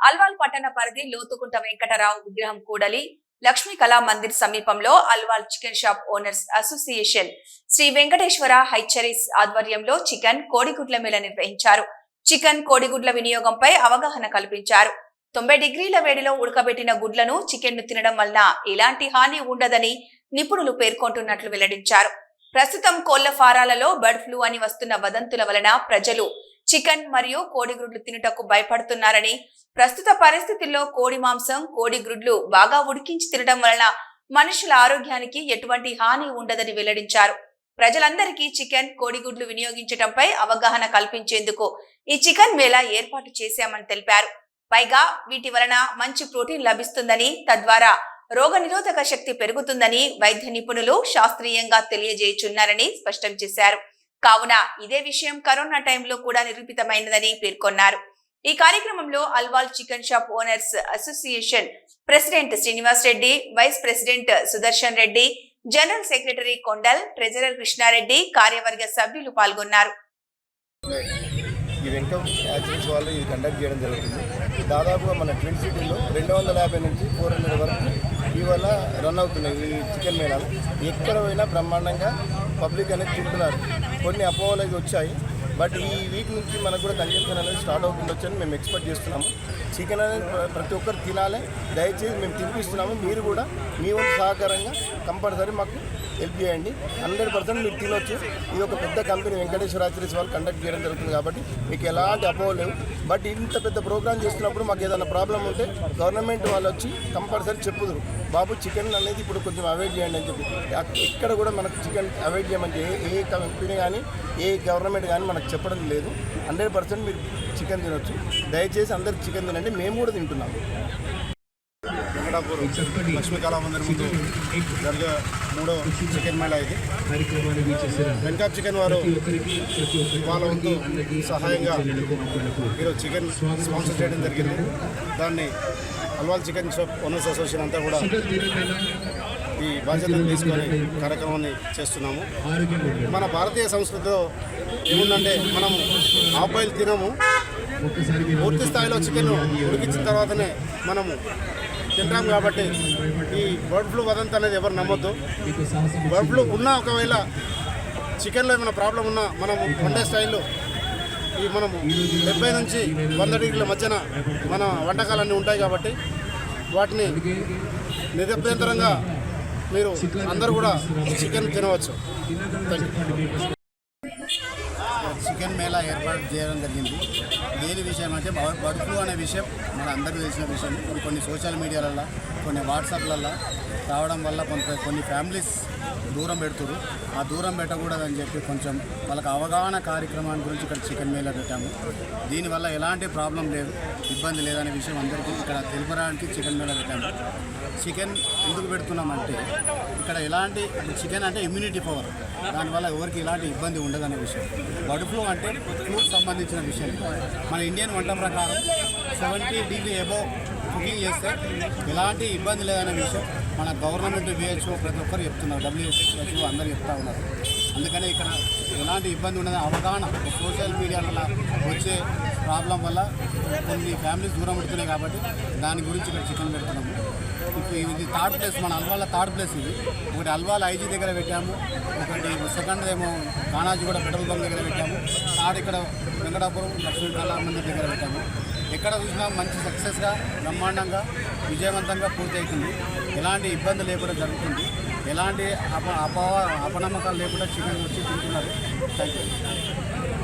అల్వాల్ పట్టణ పరిధి లోతుకుంట వెంకటరావు విగ్రహం కూడలి లక్ష్మీ కళా మందిర్ సమీపంలో Alwal chicken shop owners association. Sri Venkateswara hatcheries ఆధ్వర్యంలో చికెన్ కోడిగుడ్ల మేళ నిర్వహించారు. చికెన్ కోడిగుడ్ల వినియోగంపై అవగాహన కల్పించారు. తొంభై డిగ్రీల వేడిలో ఉడకబెట్టిన గుడ్లను చికెన్ను తినడం వలన ఎలాంటి హాని ఉండదని నిపుణులు పేర్కొంటున్నట్లు వెల్లడించారు. ప్రస్తుతం కోళ్ళ ఫారాలలో బర్డ్ ఫ్లూ అని వస్తున్న వదంతుల వలన ప్రజలు చికెన్ మరియు కోడిగుడ్లు తినుటకు భయపడుతున్నారని ప్రస్తుత పరిస్థితుల్లో కోడి మాంసం కోడి గ్రుడ్లు బాగా ఉడికించి తినడం వలన మనుషుల ఆరోగ్యానికి ఎటువంటి హాని ఉండదని వెల్లడించారు. ప్రజలందరికీ చికెన్ కోడిగుడ్లు వినియోగించడంపై అవగాహన కల్పించేందుకు ఈ చికెన్ మేళా ఏర్పాటు చేశామని తెలిపారు. పైగా వీటి వలన మంచి ప్రోటీన్ లభిస్తుందని తద్వారా రోగ నిరోధక శక్తి పెరుగుతుందని వైద్య నిపుణులు శాస్త్రీయంగా తెలియజేయుచున్నారని స్పష్టం చేశారు. కావున ఇదే విషయం కరోనా టైంలో కూడా నిరూపితమైనదని పేర్కొన్నారు. ఈ కార్యక్రమంలో Alwal chicken shop owners association president Srinivas Reddy vice president Sudarshan Reddy general secretary Kondal treasurer Krishna Reddy కార్యవర్గ సభ్యులు పాల్గొన్నారు. ఈ వెంకమ్ యాక్సిడెంట్స్ వాళ్ళు ఇది కండక్ట్ చేయడం జరుగుతుంది. దాదాపుగా మన ట్విన్ సిటీలో రెండు వందల యాభై నుంచి ఫోర్ హండ్రెడ్ వరకు ఇవాళ రన్ అవుతున్నాయి ఈ చికెన్ మేళాలు. ఎక్కడ పోయినా బ్రహ్మాండంగా పబ్లిక్ అనేది తింటున్నారు కొన్ని అపోహలు వచ్చాయి. బట్ ఈ వీక్ నుంచి మనకు కూడా కన్జంప్షన్ అనేది స్టార్ట్ అవుతుండొచ్చని అని మేము ఎక్స్పెక్ట్ చేస్తున్నాము. చికెన్ అనేది ప్ర- ప్రతి ఒక్కరు తినాలి. దయచేసి మేము తినిపిస్తున్నాము. మీరు కూడా మీ వంతు సహకారంగా కంపల్సరీ మాకు హెల్ప్ చేయండి. హండ్రెడ్ పర్సెంట్ మీరు తినొచ్చు. ఇది ఒక పెద్ద కంపెనీ వెంకటేశ్వర ఆచరీస్ వాళ్ళు కండక్ట్ చేయడం జరుగుతుంది కాబట్టి మీకు ఎలాంటి అపోహ లేవు. బట్ ఇంత పెద్ద ప్రోగ్రామ్ చేస్తున్నప్పుడు మాకు ఏదైనా ప్రాబ్లం ఉంటే గవర్నమెంట్ వాళ్ళు వచ్చి కంపల్సరీ చెప్పుదురు. బాబు చికెన్ అనేది ఇప్పుడు కొంచెం అవాయిడ్ చేయండి అని చెప్పి. ఎక్కడ కూడా మనకు చికెన్ అవాయిడ్ చేయమని ఏ ఏ కంపెనీ కానీ ఏ గవర్నమెంట్ కానీ మనకు చెప్పడం లేదు. హండ్రెడ్ పర్సెంట్ మీరు చికెన్ తినొచ్చు. దయచేసి అందరికి చికెన్ తినండి. మేము కూడా తింటున్నాము వెంకటాపూర్ లక్ష్మీ కళామందిర్ ముందు జరిగే మూడో చికెన్ మేళ ఇది వెంకట్ చికెన్ వారు వాళ్ళ వంతు సహాయంగా ఈరోజు చికెన్ స్పాన్సర్ చేయడం జరిగింది. దాన్ని Alwal chicken shop owners association అంతా కూడా ఈ బాధ్యతను తీసుకొని కార్యక్రమాన్ని చేస్తున్నాము. మన భారతీయ సంస్కృతిలో ఏముందంటే మనం ఆపాయిలు తినము. పూర్తి స్థాయిలో చికెన్ ఉడికించిన తర్వాతనే మనము తింటాం కాబట్టి ఈ బర్డ్ ఫ్లూ వదంత అనేది ఎవరు నమ్మొద్దు. బర్డ్ ఫ్లూ ఉన్నా ఒకవేళ చికెన్లో ఏమైనా ప్రాబ్లం ఉన్నా మనము వండే స్టైల్లో ఈ మనము డెబ్బై నుంచి వంద డిగ్రీల మధ్యన మన వంటకాలన్నీ ఉంటాయి కాబట్టి వాటిని నిరభ్యంతరంగా మీరు అందరూ కూడా చికెన్ తినవచ్చు. చికెన్ మేళా ఏర్పాటు చేయడం జరిగింది. మెయిన్ విషయం అంటే బర్డ్ ఫ్లూ అనే విషయం మన అందరికీ తెలిసిన విషయం. ఇప్పుడు కొన్ని సోషల్ మీడియాలలో కొన్ని వాట్సాప్లలో రావడం వల్ల కొంత కొన్ని ఫ్యామిలీస్ దూరం పెడుతురు ఆ దూరం పెట్టకూడదని చెప్పి కొంచెం వాళ్ళకి అవగాహన కార్యక్రమాన్ని గురించి ఇక్కడ చికెన్ మేళ పెట్టాము. దీనివల్ల ఎలాంటి ప్రాబ్లం లేదు ఇబ్బంది లేదనే విషయం అందరికీ ఇక్కడ తెలుపడానికి చికెన్ మేళ పెట్టాము. చికెన్ ఎందుకు పెడుతున్నామంటే ఇక్కడ ఎలాంటి చికెన్ అంటే ఇమ్యూనిటీ పవర్ దానివల్ల ఎవరికి ఎలాంటి ఇబ్బంది ఉండదనే విషయం. బర్డ్ ఫ్లూ అంటే ఫ్లూకి సంబంధించిన విషయం. మన ఇండియన్ వంట ప్రకారం సెవెంటీ డిగ్రీ ఎబో బుకింగ్ చేస్తే ఎలాంటి ఇబ్బంది లేదనే విషయం మన గవర్నమెంట్ విహెచ్ఓ ప్రతి ఒక్కరు చెప్తున్నారు. డబ్ల్యూహెచ్ఓ అందరూ చెప్తా ఉన్నారు. అందుకనే ఇక్కడ ఎలాంటి ఇబ్బంది ఉండదు. అవగాహన సోషల్ మీడియాలో వచ్చే ప్రాబ్లం వల్ల కొన్ని ఫ్యామిలీస్ దూరం పెడుతున్నాయి కాబట్టి దాని గురించి ఇక్కడ చికెన్ పెడుతున్నాము. ఇప్పుడు ఇది థర్డ్ ప్లేస్ మన అల్వాల థర్డ్ ప్లేస్ ఇది. ఒకటి అల్వాల ఐజీ దగ్గర పెట్టాము. ఒకటి సెకండ్ ఏమో కానాజీ కూడా పెట్రోల్ బంక్ దగ్గర పెట్టాము. నాడు ఇక్కడ వెంకటాపురం లక్ష్మీ కళా మందిర్ దగ్గర పెట్టాము. ఎక్కడ చూసినా మంచి సక్సెస్గా బ్రహ్మాండంగా విజయవంతంగా పూర్తి అవుతుంది ఎలాంటి ఇబ్బంది లేకుండా జరుగుతుంది. ఎలాంటి అప అప అపనమ్మకాలు లేకుండా చికెన్ వచ్చి తింటున్నారు. Thank you